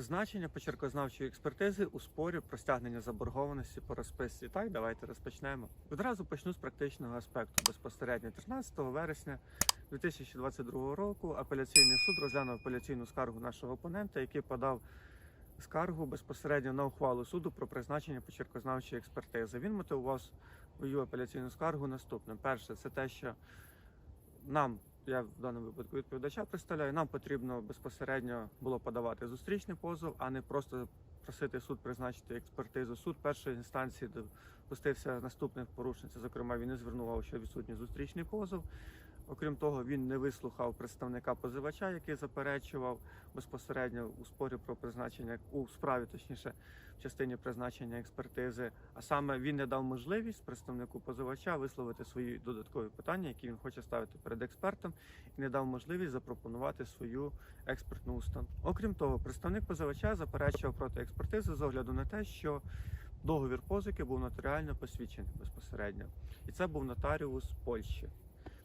Значення почеркознавчої експертизи у спорі про стягнення заборгованості по розписці. Так, давайте розпочнемо. Одразу почну з практичного аспекту. Безпосередньо 13 вересня 2022 року апеляційний суд розглянув апеляційну скаргу нашого опонента, який подав скаргу безпосередньо на ухвалу суду про призначення почеркознавчої експертизи. Він мотивував свою апеляційну скаргу наступним. Перше, це те, що нам, я в даному випадку відповідача представляю, нам потрібно безпосередньо було подавати зустрічний позов, а не просто просити суд призначити експертизу. Суд першої інстанції допустився наступних порушень. Це, зокрема, він не звернував, що відсутній зустрічний позов. Окрім того, він не вислухав представника позивача, який заперечував безпосередньо у спорі про призначення у справі, точніше, в частині призначення експертизи. А саме він не дав можливість представнику позивача висловити свої додаткові питання, які він хоче ставити перед експертом, і не дав можливість запропонувати свою експертну установу. Окрім того, представник позивача заперечував проти експертизи з огляду на те, що договір позики був нотаріально посвідчений безпосередньо, і це був нотаріус Польщі.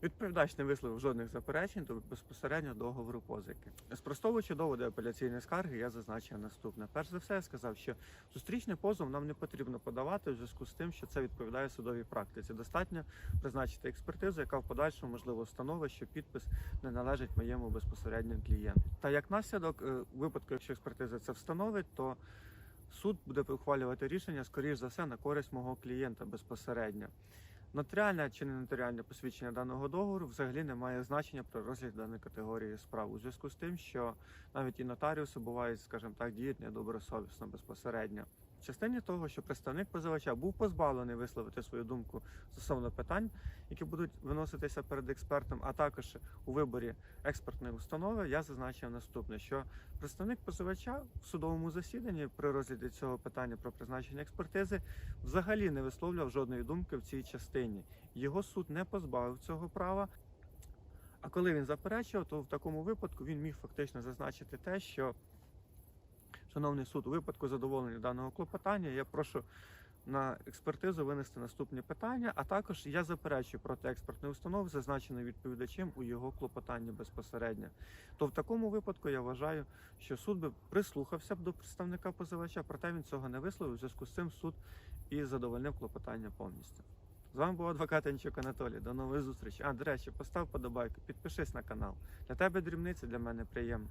Відповідач не висловив жодних заперечень до безпосередньо договору позики. Спростовуючи доводи апеляційної скарги, я зазначив наступне. Перш за все, я сказав, що зустрічний позов нам не потрібно подавати в зв'язку з тим, що це відповідає судовій практиці. Достатньо призначити експертизу, яка в подальшому можливо встановить, що підпис не належить моєму безпосередньо клієнту. Та як наслідок, е, випадку, якщо експертиза це встановить, то суд буде ухвалювати рішення, скоріш за все, на користь мого клієнта безпосередньо. Нотаріальне чи не нотаріальне посвідчення даного договору взагалі не має значення при розгляді даної категорії справ у зв'язку з тим, що навіть і нотаріуси бувають, скажімо так, діють недобросовісно безпосередньо. Частині того, що представник позивача був позбавлений висловити свою думку стосовно питань, які будуть виноситися перед експертом, а також у виборі експертної установи, я зазначив наступне: що представник позивача в судовому засіданні при розгляді цього питання про призначення експертизи взагалі не висловлював жодної думки в цій частині. Його суд не позбавив цього права. А коли він заперечував, то в такому випадку він міг фактично зазначити те, що шановний суд, у випадку задоволення даного клопотання, я прошу на експертизу винести наступні питання, а також я заперечую проти експертної установи, зазначеної відповідачем у його клопотанні безпосередньо. То в такому випадку я вважаю, що суд би прислухався б до представника позивача, проте він цього не висловив. У зв'язку з цим суд і задовольнив клопотання повністю. З вами був адвокат Анчук Анатолій. До нової зустрічі. А, до речі, постав подобайку, підпишись на канал. Для тебе дрібниці, для мене приємно.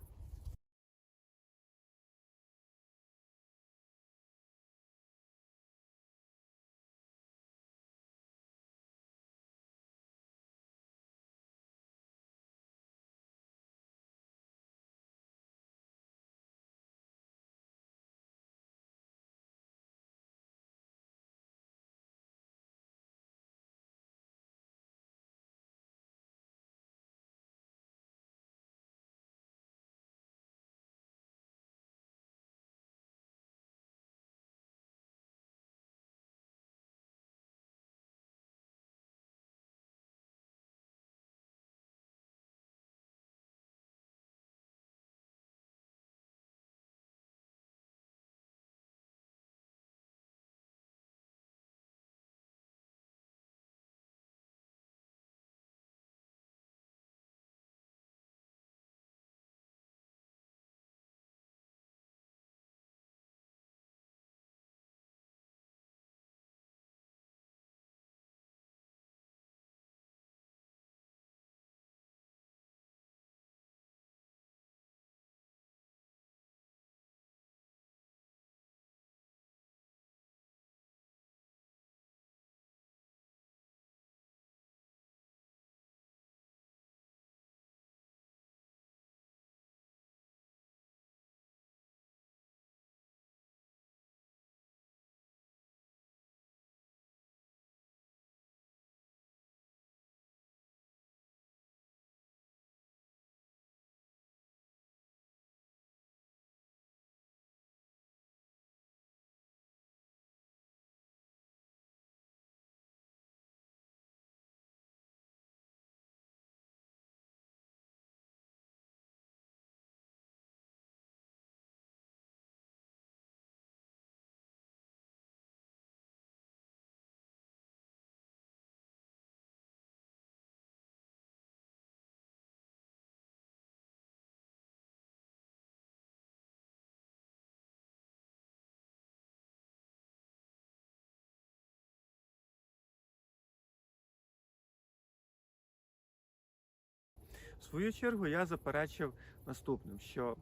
В свою чергу я заперечив наступним, що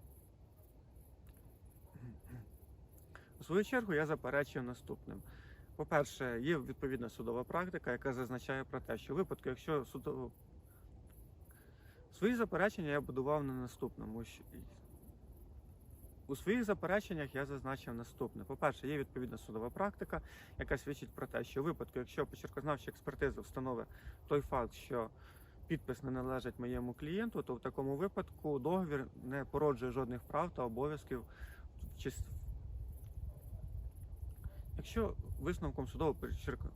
у свою чергу я заперечив наступним. По-перше, є відповідна судова практика, яка зазначає про те, що в випадку, якщо судово свої заперечення я будував на наступному. У своїх запереченнях я зазначив наступне. По-перше, є відповідна судова практика, яка свідчить про те, що в випадку, якщо почеркознавча експертиза встановить той факт, що підпис не належить моєму клієнту, то в такому випадку договір не породжує жодних прав та обов'язків Якщо висновком судового почерк-